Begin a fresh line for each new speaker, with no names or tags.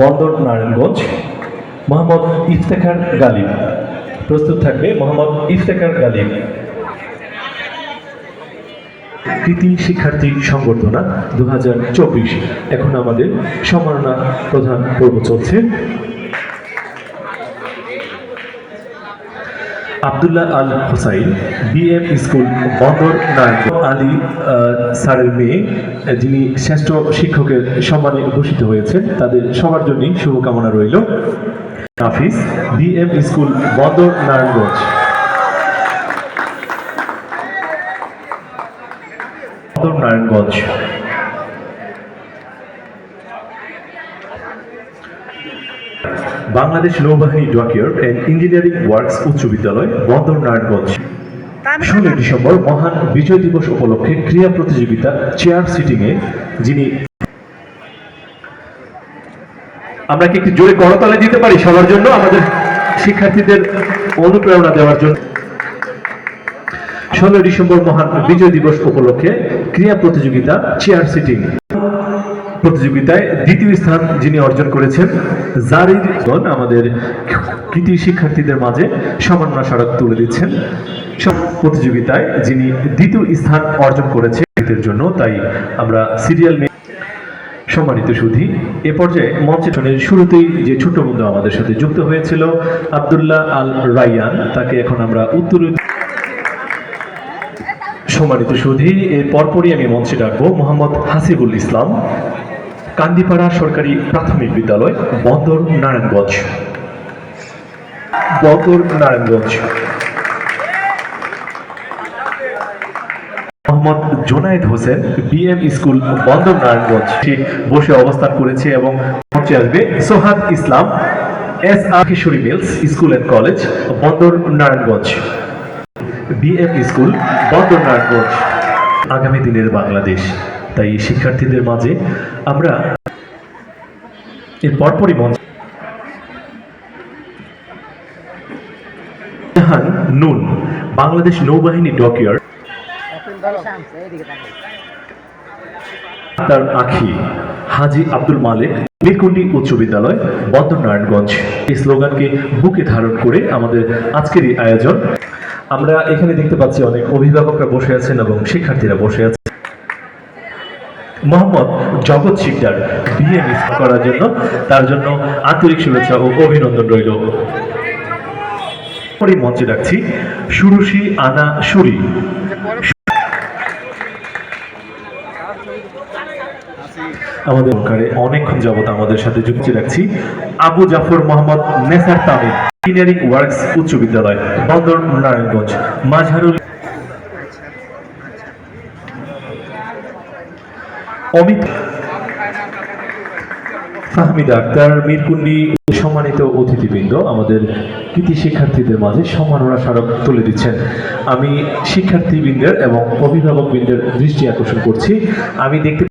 বন্দর নারায়ণগঞ্জ, মোহাম্মদ ইফতেখার গালিব। প্রস্তুত থাকবে মোহাম্মদ ইফতেখার গালিব। কৃতি শিক্ষার্থী সংবর্ধনা দু হাজার চব্বিশ। এখন আমাদের সম্মাননা প্রধান পর্ব চলছে। আবদুল্লাহ আল হোসাইন বিএম স্কুল, বন্দর নারায়ণ আলী স্যারের মেয়ে, যিনি শ্রেষ্ঠ শিক্ষকের সম্মানে ভূষিত হয়েছেন, তাদের সবার জন্যই শুভকামনা রইল। হাফিজ বিএম স্কুল, বন্দর নারায়ণগঞ্জ। বন্দর নারায়ণগঞ্জ। বাংলাদেশ নৌবাহিনী ডকইয়ার্ড অ্যান্ড ইঞ্জিনিয়ারিং ওয়ার্কস উচ্চ বিদ্যালয় বন্দর নারায়ণগঞ্জ ষোলোই ডিসেম্বর মহান বিজয় দিবস উপলক্ষে ক্রীড়া প্রতিযোগিতা চেয়ার সিটিংয়ে যিনি আমরা কি একটু জোরে করতালে দিতে পারি সবার জন্য? আমাদের শিক্ষার্থীদের অনুপ্রেরণা দেওয়ার জন্য। ষোলোই ডিসেম্বর মহান বিজয় দিবস উপলক্ষে ক্রীড়া প্রতিযোগিতা চেয়ার সিটিং। প্রতিযোগিতায় দ্বিতীয় স্থান যিনি অর্জন করেছেন, জারির গণ আমাদের কৃতি শিক্ষার্থীদের মাঝে সম্মাননা স্মারক তুলে দিচ্ছেন। সব প্রতিযোগিতায় যিনি দ্বিতীয় স্থান অর্জন এদের জন্য তাই আমরা সিরিয়াল সম্মানিত সুধী। এ পর্যায়ে মঞ্চের শুরুতেই যে ছোট্ট বন্ধু আমাদের সাথে যুক্ত হয়েছিল, আব্দুল্লাহ আল রাইয়ান তাকে এখন আমরা উত্তর সম্মানিত সুধী, এর পরপরই আমি মঞ্চে ডাকবো, মোহাম্মদ হাসিবুল ইসলাম। কান্দিপাড়া সরকারি প্রাথমিক বিদ্যালয়, Bandar Narayanganj. Bandar Narayanganj. Mohammad Junayed Hossain, BM school, Bandar Narayanganj. বসে অবস্থান করেছে এবং মঞ্চে আসবে Sohad Islam, S R Kishori mills school and college, Bandar Narayanganj. BM school, Bandar Narayanganj. আগামী দিনের বাংলাদেশ। তাই শিক্ষার্থীদের মাঝে আমরা এর পরপরই মঞ্চ নুন, বাংলাদেশ নৌবাহিনী ডকইয়ার্ড। তার আখি, হাজি আব্দুল মালিক মিরকুন্ডি উচ্চ বিদ্যালয় বন্দর নারায়ণগঞ্জ এই স্লোগানকে বুকে ধারণ করে আমাদের আজকের এই আয়োজন। আমরা এখানে দেখতে পাচ্ছি অনেক অভিভাবকরা বসে আছেন এবং শিক্ষার্থীরা বসে আছেন মোহাম্মদ জগৎ শিকদার বিএ মিস করার জন্য। তার জন্য আন্তরিক শুভেচ্ছা ও অভিনন্দন রইল। পরে মঞ্চে রাখছি সুরুষি আনা সুরি। আমাদের অনেকক্ষণ যাবত আমাদের সাথে যুক্ত রাখছি আবু জাফর মোহাম্মদ নেসার তামিম ইঞ্জিনিয়ারিং ওয়ার্কস উচ্চ বিদ্যালয়, বন্দর নারায়ণগঞ্জ, মাঝারুল অমিত ফাহমিদা আক্তার মিরকুন্ডি সম্মানিত অতিথিবৃন্দ, আমাদের কৃতি শিক্ষার্থীদের মাঝে সম্মাননা স্মারক তুলে দিচ্ছেন। আমি শিক্ষার্থীবৃন্দের এবং অভিভাবকবৃন্দের দৃষ্টি আকর্ষণ করছি। আমি দেখতে